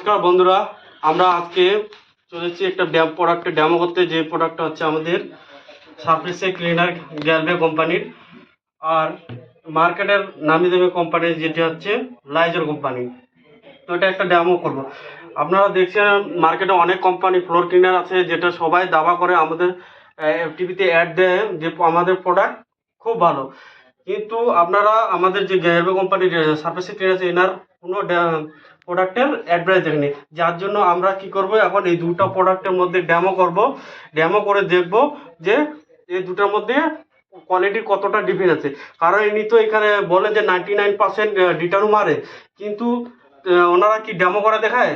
নমস্কার বন্ধুরা, আমরা আজকে চলেছি একটা ড্যাম প্রোডাক্টের ড্যামো করতে যে প্রোডাক্টটা হচ্ছে আমাদের সার্ফেসে ক্লিনার গ্যালভে কোম্পানির আর মার্কেটের নামি দামি কোম্পানি যেটি হচ্ছে লাইজর কোম্পানি তো এটা একটা ড্যামো করব। আপনারা দেখছেন মার্কেটে অনেক কোম্পানি ফ্লোর ক্লিনার আছে, যেটা সবাই দাবা করে, আমাদের টিভিতে অ্যাড দেয় যে আমাদের প্রোডাক্ট খুব ভালো। কিন্তু আপনারা আমাদের যে গ্যালভে কোম্পানির সার্ফেসে ক্লিনার আছে, এনার কোনো প্রোডাক্টের অ্যাডভাইস দেখেনি যার জন্য আমরা কি করব, এখন এই দুটো প্রোডাক্টের মধ্যে ড্যামো করব। ড্যামো করে দেখব যে এই দুটোর মধ্যে কোয়ালিটি কতটা ডিফারেন্স আছে। কারণ ইনি তো এখানে বলে যে নাইনটি নাইন পার্সেন্ট মারে। কিন্তু ওনারা কি ড্যামো করে দেখায়?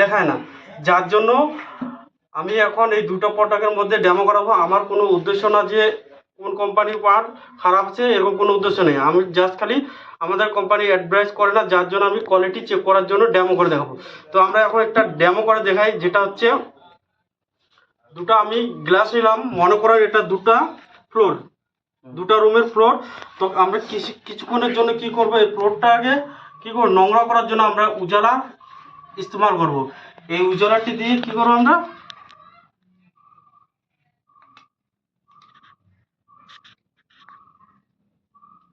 দেখায় না। যার জন্য আমি এখন এই দুটো প্রোডাক্টের মধ্যে ড্যামো করাবো। আমার কোনো উদ্দেশ্য না যে কোন কোম্পানির পার্ট খারাপ আছে, এরকম কোনো উদ্দেশ্য নেই। আমি জাস্ট খালি আমাদের কোম্পানি অ্যাডভাইস করে না, যার জন্য আমি কোয়ালিটি চেক করার জন্য ড্যামো করে দেখাবো। তো আমরা এখন একটা ড্যামো করে দেখাই, যেটা হচ্ছে, দুটো আমি গ্লাস নিলাম, মনে করেন এটা দুটা ফ্লোর দুটো রুমের ফ্লোর তো আমরা কিছু, কিছুক্ষণের জন্য কি করব, এই ফ্লোরটা আগে কি করব, নোংরা করার জন্য আমরা উজালা ইস্তেমাল করব। এই উজালাটি দিয়ে কি করব আমরা?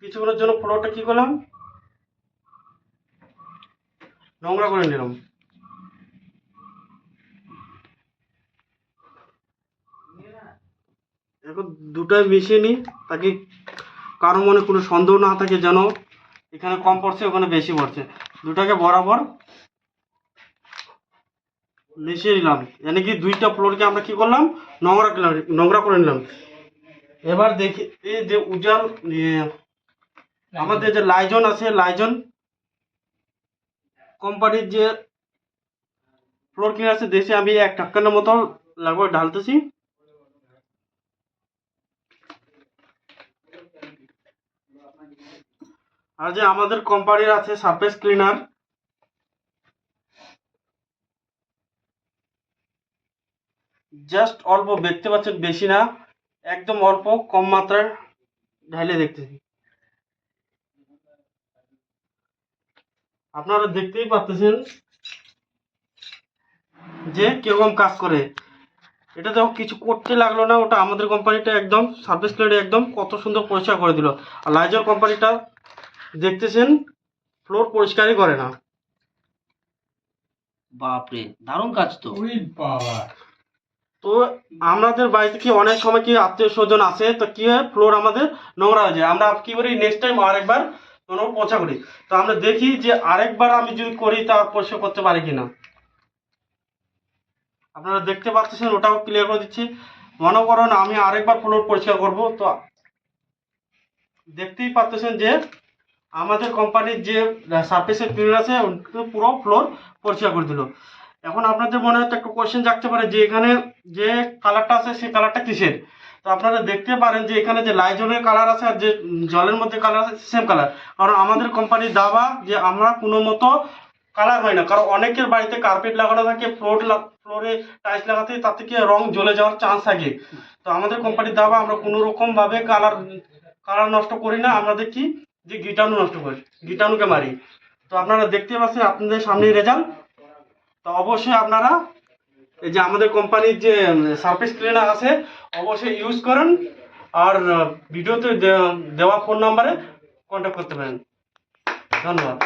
কিছুক্ষণের জন্য ফ্লোরটা কি করলাম? নোংরা করে নিলাম। এখন দুটাই মিশিয়ে নিই তাকে কারও মনে কোনো সন্দেহ না থাকে যেন এখানে কম পড়ছে ওখানে বেশি পড়ছে। দুটাকে বরাবর মিশিয়ে নিলাম। মানে কি দুইটা ফ্লোরকে আমরা কি করলাম? নোংরা নোংরা করে নিলাম। এবার দেখি এই যে উজাল ইয়ে, আমাদের যে লাইজন আছে লাইজন কোম্পানির যে ফ্লোর ক্লিনার আছে, দেশে আমি এক টাকার মতো লাগবে, ঢালতেছি। আর যে আমাদের কোম্পানির আছে সারফেস ক্লিনার জাস্ট অল্প, দেখতে পাচ্ছেন, বেশি না, একদম অল্প, কম মাত্রার ঢাইলে দেখতেছি। আপনারা দেখতেই পাচ্ছেন যে কীরকম কাজ করে। এটা তো কিছু করতে লাগল না ওটা আমাদের কোম্পানিটা একদম সার্ভিস ক্লিনার একদম কত সুন্দর পরিষ্কার করে দিল। আর লাইজার কোম্পানিটা দেখতেছেন ফ্লোর পরিষ্কারই করে না। বাপরে দারুণ কাজ তো। তো আমাদের বাড়িতে কি অনেক সময় কি আত্মীয় স্বজন আসে তো কি হয় ফ্লোর আমাদের নোংরা হয়ে যায়। আমরা কি করি নেক্সট টাইম আরেকবার কোনো পোছা করি তো আমরা দেখি যে আরেকবার আমি যদি করি তা পরিষ্কার করতে পারি কিনা। আপনারা দেখতে পাচ্ছেন, ওটাও ক্লিয়ার করে দিচ্ছি। মনে করুন আমি আরেকবার ফ্লোর পরিষ্কার করব। তো দেখতেই পাচ্ছেন যে আমাদের কোম্পানির যে সার্ফেসের ক্লিনার আছে পুরো ফ্লোর পরিষ্কার করে দিল। এখন আপনাদের মনে হয়তো একটা কোয়েশ্চেন জাগতে পারে যে এখানে যে কালারটা আছে, সেই কালারটা কিসের? তো আপনারা দেখতে পারেন যে এখানে যে লাইজনের কালার আছে আর যে জলের মধ্যে কালার আছে সেম কালার কারণ আমাদের কোম্পানির দাবা যে আমরা কোনো মতো কালার হয় না। কারণ অনেকের বাড়িতে কার্পেট লাগানো থাকে ফ্লোর ফ্লোরে টাইলস লাগাতে তার থেকে রং জ্বলে যাওয়ার চান্স থাকে। তো আমাদের কোম্পানির দাবা আমরা কোনো রকম ভাবে কালার কালার নষ্ট করি না। আমাদের কি যে গিটানু নষ্ট করি গিটানুকে মারি। তো আপনারা দেখতে পাচ্ছেন আপনাদের সামনেই রেজাল্ট তো অবশ্যই আপনারা এই যে আমাদের কোম্পানির যে সার্ভিস ক্লিনার আছে, অবশ্যই ইউজ করেন। আর ভিডিওতে দেওয়া ফোন নাম্বারে কন্ট্যাক্ট করতে পারেন। ধন্যবাদ।